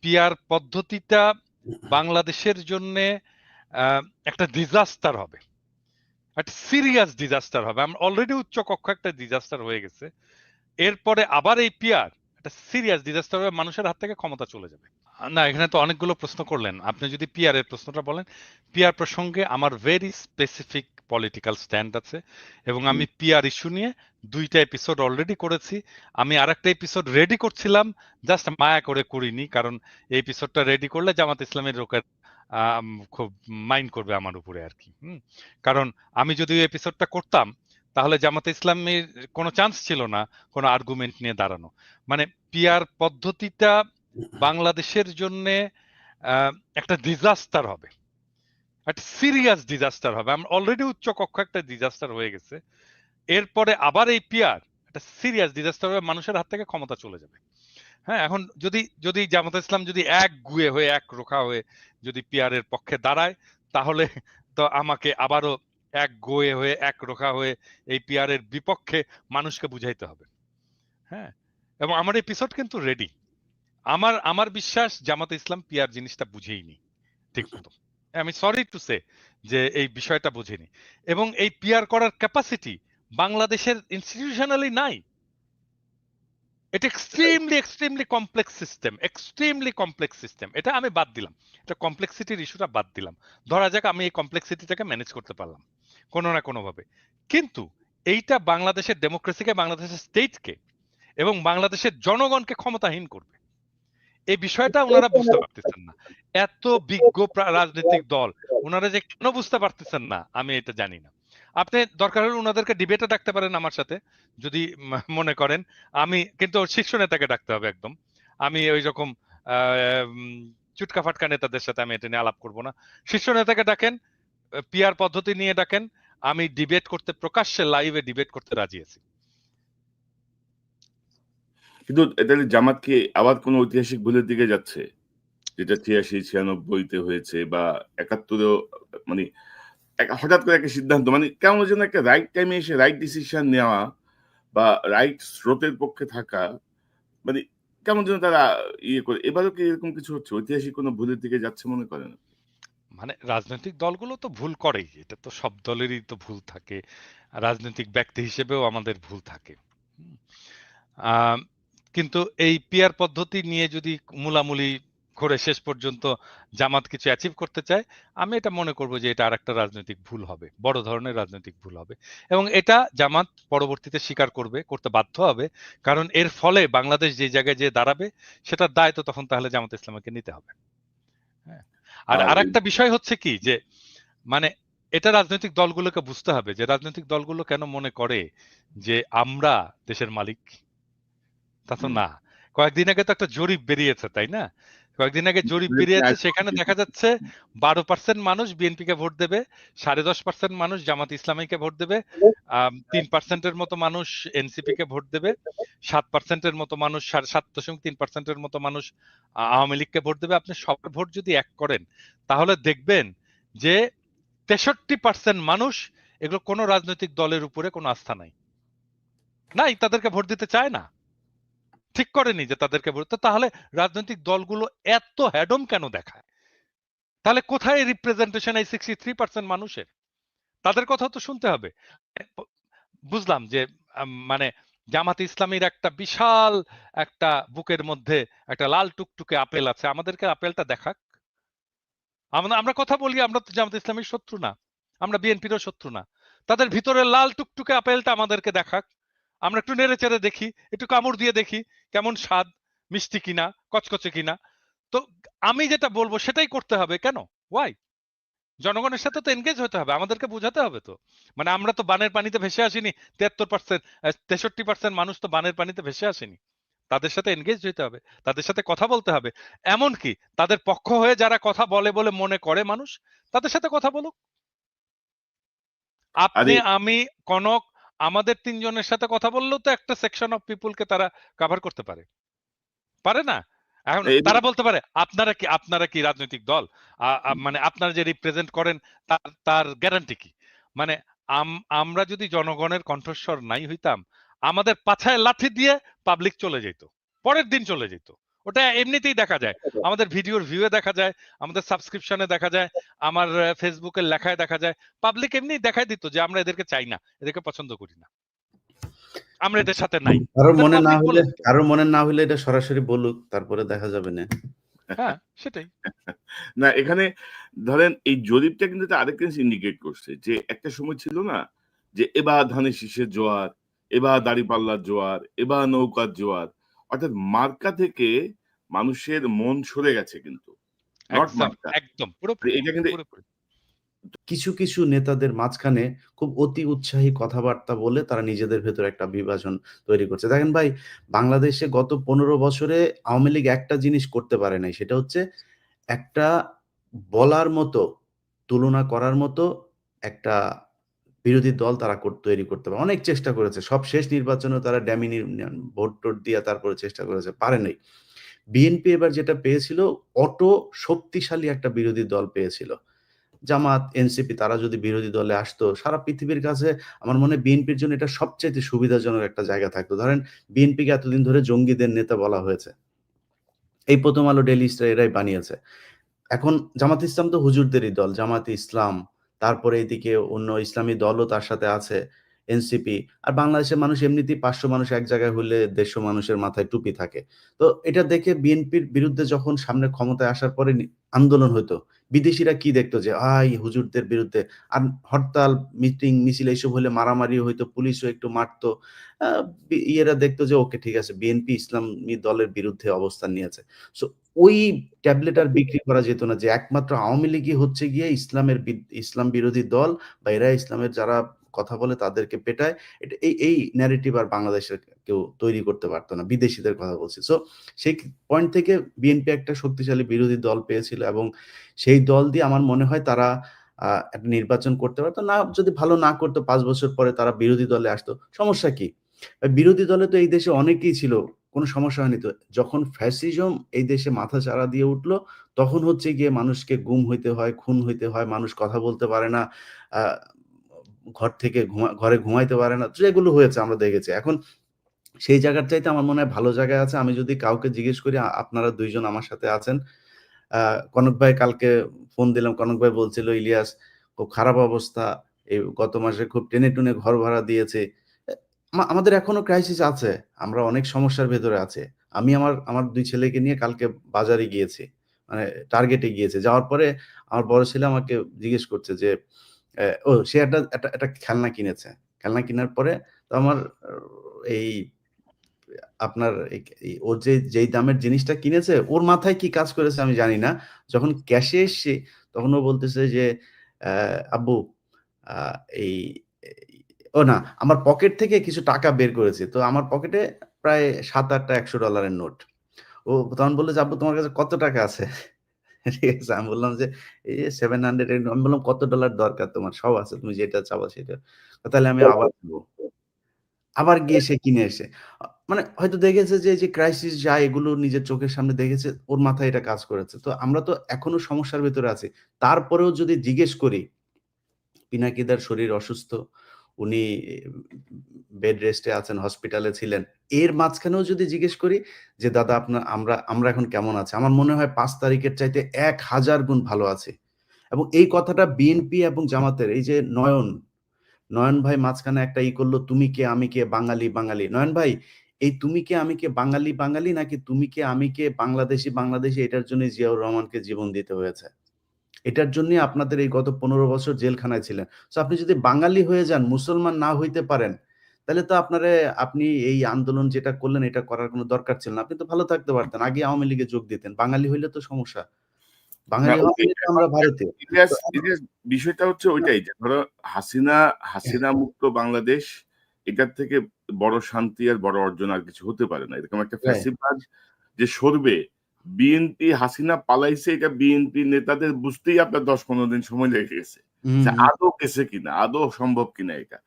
Peer পদ্ধতিটা বাংলাদেশের জন্য একটা ডিজাস্টার হবে। একটা সিরিয়াস ডিজাস্টার হবে। আমরা অলরেডি উচ্চ কক্ষ একটা ডিজাস্টার হয়ে গেছে। এরপরে আবার এই পিয়ার একটা সিরিয়াস ডিজাস্টার হবে মানুষের হাত থেকে ক্ষমতা চলে যাবে। না এখানে তো অনেকগুলো প্রশ্ন করলেন। আপনি যদি পিয়ার এর প্রশ্নটা বলেন পিয়ার প্রসঙ্গে আমার ভেরি স্পেসিফিক পলিটিক্যাল স্ট্যান্ড আছে এবং আমি পিয়ার ইস্যু নিয়ে দুইটা এপিসোড অলরেডি করেছি। আমি আরেকটা এপিসোড রেডি করছিলাম জাস্ট মায়া করে করিনি কারণ এই এপিসোডটা রেডি করলে জামাত ইসলামের লোকের খুব মাইন্ড করবে আমার উপরে আর কি কারণ আমি যদি ওই এপিসোডটা করতাম তাহলে জামাতে ইসলামের কোনো চান্স ছিল না কোনো আর্গুমেন্ট নিয়ে দাঁড়ানো। মানে পিয়ার পদ্ধতিটা বাংলাদেশের জন্য একটা ডিজাস্টার হবে। একটা সিরিয়াস ডিজাস্টার হবে। আমরা অলরেডি উচ্চ কক্ষ একটা ডিজাস্টার হয়ে গেছে। এরপরে আবার এই পিয়ার একটা সিরিয়াস ডিজাস্টার হবে মানুষের হাত থেকে ক্ষমতা চলে যাবে। হ্যাঁ এখন যদি যদি জামাত ইসলাম যদি এক গুয়ে হয়ে, এক রোখা হয়ে যদি পিয়ারের পক্ষে দাঁড়ায়, তাহলে তো আমাকে আবারও এক গোয়ে হয়ে, এক রোখা হয়ে এই পিয়ারের বিপক্ষে মানুষকে বুঝাইতে হবে। হ্যাঁ এবং আমার এপিসোড কিন্তু রেডি আমার আমার বিশ্বাস জামাত ইসলাম পিয়ার জিনিসটা বুঝেইনি। ঠিক মতো। আমি সরি টু সে যে এই বিষয়টা বুঝিনি। এবং এই পিয়ার করার ক্যাপাসিটি বাংলাদেশের ইনস্টিটিউশনালি নাই। এটা extremely extremely complex system extremely complex system এটা আমি বাদ দিলাম। এটা কমপ্লেক্সিটির ইস্যুটা বাদ দিলাম। ধরা যাক আমি এই কমপ্লেক্সিটিটাকে ম্যানেজ করতে পারলাম। কোনো না কোনোভাবে। কিন্তু এইটা বাংলাদেশের ডেমোক্রেসিকে বাংলাদেশের স্টেটকে এবং বাংলাদেশের জনগণকে ক্ষমতাহীন করবে। এই বিষয়টা ওনারা বুঝতে পারতেছেন না। এত বিজ্ঞ রাজনৈতিক দল ওনারা যে কেন বুঝতে পারতেছেন না আমি এটা জানি না। আপনি দরকার হলে ওনাদেরকে ডিবেটে ডাকতে পারেন আমার সাথে যদি মনে করেন। আমি কিন্তু শীর্ষ নেতাকে ডাকতে হবে একদম। আমি ওই রকম চুটকা ফাটকা নেতাদের সাথে আমি এটা নিয়ে আলাপ করব না। শীর্ষ নেতাকে ডাকেন পিয়ার পদ্ধতি নিয়ে ডাকেন। আমি ডিবেট করতে প্রকাশ্যে লাইভে ডিবেট করতে রাজি আছি। কিন্তু তাহলে জামাত কি আবার কোন ঐতিহাসিক ভুলের দিকে যাচ্ছে? যেটা ছিয়াশি, ছিয়ানব্বইতে হয়েছে বা একাত্তরেও মানে হঠাৎ করে একটা সিদ্ধান্ত মানে কেমন যেন একটা রাইট টাইমে এসে রাইট ডিসিশন নেওয়া বা রাইট স্রোতের পক্ষে থাকা মানে কেমন যেন তারা ইয়ে করে, এবারও কি এরকম কিছু হচ্ছে? ঐতিহাসিক কোনো ভুলের দিকে যাচ্ছে মনে করেন মানে রাজনৈতিক দলগুলো তো ভুল করেই, এটা তো সব দলেরই তো ভুল থাকে, রাজনৈতিক ব্যক্তি হিসেবেও আমাদের ভুল থাকে। কিন্তু এই পিয়ার পদ্ধতি নিয়ে যদি মূলামূলি করে শেষ পর্যন্ত জামাত কিছু অ্যাচিভ করতে চায় আমি এটা মনে করব যে এটা আরেকটা রাজনৈতিক ভুল হবে বড় ধরনের রাজনৈতিক ভুল হবে। এবং এটা জামাত পরবর্তীতে স্বীকার করবে করতে বাধ্য হবে কারণ এর ফলে বাংলাদেশ যে জায়গায় যে দাঁড়াবে সেটার দায় তো তখন তাহলে জামাত ইসলামকে নিতে হবে। হ্যাঁ? আর আরেকটা বিষয় হচ্ছে কি যে মানে এটা রাজনৈতিক দলগুলোকে বুঝতে হবে যে রাজনৈতিক দলগুলো কেন মনে করে যে আমরা দেশের মালিক তা তো না। কয়েকদিন আগে তো একটা জরিপ বেরিয়েছে তাই না? কয়েকদিন আগে জরিপ বেরিয়েছে সেখানে দেখা যাচ্ছে বারো পার্সেন্ট মানুষ বিএনপি কে ভোট দেবে সাড়ে দশ পার্সেন্ট মানুষ জামাত ইসলামীকে ভোট দেবে তিন পার্সেন্টের মতো মানুষ এনসিপি কে ভোট দেবে সাত পার্সেন্টের মতো মানুষ সাড়ে সাত দশমিক তিন পার্সেন্টের মতো মানুষ আওয়ামী লীগকে ভোট দেবে। আপনি সব ভোট যদি এক করেন তাহলে দেখবেন যে তেষট্টি পার্সেন্ট মানুষ এগুলো কোনো রাজনৈতিক দলের উপরে কোনো আস্থা নাই। নাই তাদেরকে ভোট দিতে চায় না। ঠিক করেনি যে তাদেরকে তো তাহলে রাজনৈতিক দলগুলো এত হ্যাডম কেন দেখায়? তাহলে কোথায় রিপ্রেজেন্টেশন এই সিক্সটি থ্রি পার্সেন্ট মানুষের? তাদের কথা তো শুনতে হবে। বুঝলাম যে মানে জামাত ইসলামীর একটা বিশাল একটা বুকের মধ্যে একটা লাল টুকটুকে আপেল আছে। আমাদেরকে আপেলটা দেখাক। আমরা আমরা কথা বলি, আমরা তো জামাত ইসলামীর শত্রু না। আমরা বিএনপিরও শত্রু না। তাদের ভিতরে লাল টুকটুকে আপেলটা আমাদেরকে দেখাক। আমরা একটু নেড়ে চেড়ে দেখি একটু কামড় দিয়ে দেখি কেমন স্বাদ মিষ্টি কিনা কচকচে কিনা। তো আমি যেটা বলব সেটাই করতে হবে কেন? ওয়াই জনগণের সাথে তো এনগেজ হতে হবে আমাদেরকে বোঝাতে হবে তো। মানে আমরা তো বানের পানিতে ভেসে আসিনি তিয়াত্তর পার্সেন্ট তেষট্টি পার্সেন্ট মানুষ তো বানের পানিতে ভেসে আসেনি। তাদের সাথে এনগেজ হইতে হবে তাদের সাথে কথা বলতে হবে। এমন কি তাদের পক্ষ হয়ে যারা কথা বলে বলে মনে করে মানুষ তাদের সাথে কথা বলুক। আপনি আমি কনক আমাদের তিনজনের সাথে কথা বললেও তো একটা সেকশন অফ পিপুলকে তারা কভার করতে পারে। পারে না? এখন তারা বলতে পারে আপনারা কি আপনারা কি রাজনৈতিক দল? মানে আপনারা যে রিপ্রেজেন্ট করেন তার গ্যারান্টি কি? মানে আমরা যদি জনগণের কণ্ঠস্বর নাই হইতাম আমাদের পাছায় লাঠি দিয়ে পাবলিক চলে যেত পরের দিন চলে যেত। ওটা এমনিতেই দেখা যায়। আমাদের ভিডিওর ভিউয়ে দেখা যায় আমাদের সাবস্ক্রিপশনে দেখা যায় আমার ফেসবুকের লেখায় দেখা যায়। পাবলিক এমনি দেখাই দিত যে আমরা এদেরকে চাই না এদেরকে পছন্দ করি না। আমরা এদের সাথে নাই। কারোর মনে না হলে। কারোর মনে না হলে এটা সরাসরি বলুক তারপরে দেখা যাবে না। হ্যাঁ সেটাই। না এখানে ধরেন এই জরিপটা কিন্তু জিনিস ইন্ডিকেট করছে যে একটা সময় ছিল না যে এবার ধানের শীষের জোয়ার এবার দাড়িপাল্লার জোয়ার এবার নৌকার জোয়ার অর্থাৎ মার্কা থেকে মানুষের মন সরে গেছে কিন্তু। একদম এটা কিন্তু কিছু কিছু নেতাদের মাঝখানে খুব অতি উৎসাহী কথাবার্তা বলে তারা নিজেদের ভেতর একটা বিভাজন তৈরি করছে। দেখেন ভাই বাংলাদেশে গত পনেরো বছরে আওয়ামী লীগ একটা জিনিস করতে পারে নাই সেটা হচ্ছে একটা বলার মতো তুলনা করার মতো একটা বিরোধী দল তারা তৈরি করতে পারে। অনেক চেষ্টা করেছে। সব শেষ নির্বাচনে তারা ড্যামিনি ভোট টোট দিয়ে তারপরে চেষ্টা করেছে। পারে নাই। বিএনপি এবার যেটা পেয়েছিল, অটো শক্তিশালী একটা বিরোধী দল পেয়েছিল। জামাত, এনসিপি, তারা যদি বিরোধী দলে আসতো, সারা পৃথিবীর কাছে আমার মনে হয় বিএনপির জন্য এটা সবচেয়ে সুবিধাজনক একটা জায়গা থাকতো। ধরেন, বিএনপিকে এতদিন ধরে জঙ্গিদের নেতা বলা হয়েছে। এই প্রথম আলো ডেলি স্টার এরাই বানিয়েছে। এখন জামাত ইসলাম তো হুজুরদেরই দল। জামাত ইসলাম তারপরে এদিকে অন্য ইসলামী দলও তার সাথে আছে এনসিপি আর বাংলাদেশের মানুষ এমনিতেই পাঁচশো মানুষ এক জায়গায় হলে দেড়শো মানুষের মাথায় টুপি থাকে। তো এটা দেখে বিএনপির বিরুদ্ধে যখন সামনে ক্ষমতায় আসার পরে আন্দোলন হতো বিদেশিরা কি দেখতো যে, আই, হুজুরদের বিরুদ্ধে। আর হরতাল, মিটিং, মিছিল এইসব হলে মারামারি হইতো, পুলিশও একটু মারতো। ইয়েরা দেখতো যে, ওকে, ঠিক আছে বিএনপি ইসলামী দলের বিরুদ্ধে অবস্থান নিয়েছে। সো ওই ট্যাবলেট আর বিক্রি করা যেত না, যে একমাত্র আওয়ামী লীগই হচ্ছে গিয়ে ইসলামের ইসলাম বিরোধী দল বা এরা ইসলামের যারা কথা বলে তাদেরকে পেটায়। এটা এই এই ন্যারেটিভ আর বাংলাদেশের কেউ তৈরি করতে পারতো না, বিদেশিদের কথা বলছি। সো সেই পয়েন্ট থেকে বিএনপি একটা শক্তিশালী বিরোধী দল পেয়েছিল এবং সেই দল দিয়ে আমার মনে হয় তারা একটা নির্বাচন করতে পারতো। না, যদি ভালো না করতো, পাঁচ বছর পরে তারা বিরোধী দলে আসতো। সমস্যা কি? বিরোধী দলে তো এই দেশে অনেকেই ছিল। কোনো সমস্যা হয়নি তো? যখন ফ্যাসিজম এই দেশে মাথা চাড়া দিয়ে উঠল, তখন হচ্ছে গিয়ে মানুষকে গুম হইতে হয়, খুন হইতে হয়, মানুষ কথা বলতে পারে না ঘর থেকে ঘুমা- ঘরে ঘুমাইতে পারে না, যেগুলো হয়েছে আমরা দেখেছি। এখন সেই জায়গার চাইতে আমার মনে হয় ভালো জায়গায় আছে। আমি যদি কাউকে জিজ্ঞেস করি আপনারা দুইজন আমার সাথে আছেন। কনক ভাই কালকে ফোন দিলাম, কনক ভাই বলছিল, ইলিয়াস, খুব খারাপ অবস্থা। এই গত মাসে খুব টেনে টুনে ঘর ভাড়া দিয়েছে। আমাদের এখনও ক্রাইসিস আছে। আমরা অনেক সমস্যার ভেতরে আছে। আমি আমার আমার দুই ছেলেকে নিয়ে কালকে বাজারে গিয়েছি মানে টার্গেটে গিয়েছে। যাওয়ার পরে আমার বড় ছেলে আমাকে জিজ্ঞেস করছে যে ও, সে একটা একটা একটা খেলনা কিনেছে। খেলনা কেনার পরে তো আমার, এই, আপনার ওর যে, যেই দামের জিনিসটা কিনেছে, ওর মাথায় কি কাজ করেছে আমি জানি না। যখন ক্যাশে এসছে, তখন ও বলতেছে যে আব্বু এই- ও না, আমার পকেট থেকে কিছু টাকা বের করেছে। তো আমার পকেটে প্রায় সাত আটটা একশো ডলারের নোট ও তখন বলল যে, আব্বু, তোমার কাছে কত টাকা আছে? ঠিক আছে, আমি বললাম যে, এই সেভেন হান্ড্রেড আমি বললাম কত ডলার দরকার তোমার? সব আছে, তুমি যেটা চাও সেটা। তাহলে আমি আবার দেবো আবার গিয়ে সে কিনে এসে। মানে হয়তো দেখেছে যে যে ক্রাইসিস যা, এগুলো নিজের চোখের সামনে দেখেছে, ওর মাথায় এটা কাজ করেছে। তো আমরা তো এখনও সমস্যার ভেতরে আছি। তারপরেও যদি জিজ্ঞেস করি, পিনাকিদার শরীর অসুস্থ উনি, বেড রেস্টে আছেন, হসপিটালে ছিলেন। এর মাঝখানেও যদি জিজ্ঞেস করি যে, দাদা আপনার আমরা আমরা এখন কেমন আছে? আমার মনে হয় পাঁচ তারিখের চাইতে এক হাজার গুণ ভালো আছে। এবং এই কথাটা বিএনপি এবং জামাতের, এই যে নয়ন নয়ন ভাই মাঝখানে একটা ই করল, তুমি কে, আমি কে, বাঙালি বাঙালি? নয়ন ভাই, এই তুমি কে, আমি কে, বাঙালি বাঙালি? নাকি তুমি কে, আমি কে, বাংলাদেশি বাংলাদেশি? এটার জন্য জিয়াউর রহমানকে জীবন দিতে হয়েছে। এটার জন্য আপনাদের এই গত পনেরো বছর জেলখানায় ছিলেন। তো আপনি যদি বাঙালি হয়ে যান মুসলমান না হইতে পারেন তাহলে তো আপনারে আপনি এই আন্দোলন যেটা করলেন এটা করার কোনো দরকার ছিল না। আপনি তো ভালো থাকতে পারতেন আগে আওয়ামী লীগে যোগ দিতেন। বাঙালি হইলে তো সমস্যা। বাঙালি আমরা বিষয়টা হচ্ছে ওইটাই যে ধরো হাসিনা হাসিনা মুক্ত বাংলাদেশ এটার থেকে বড় শান্তি আর বড় অর্জন আর কিছু হতে পারে না। এরকম একটা ফ্যাসিবাদ যে সরবে বিএনপি হাসিনা পালাইছে এটা বিএনপি নেতাদের বুঝতেই আপনার দশ পনেরো দিন সময় লেগে গেছে। আদৌ গেছে কিনা আদৌ সম্ভব কিনা এটা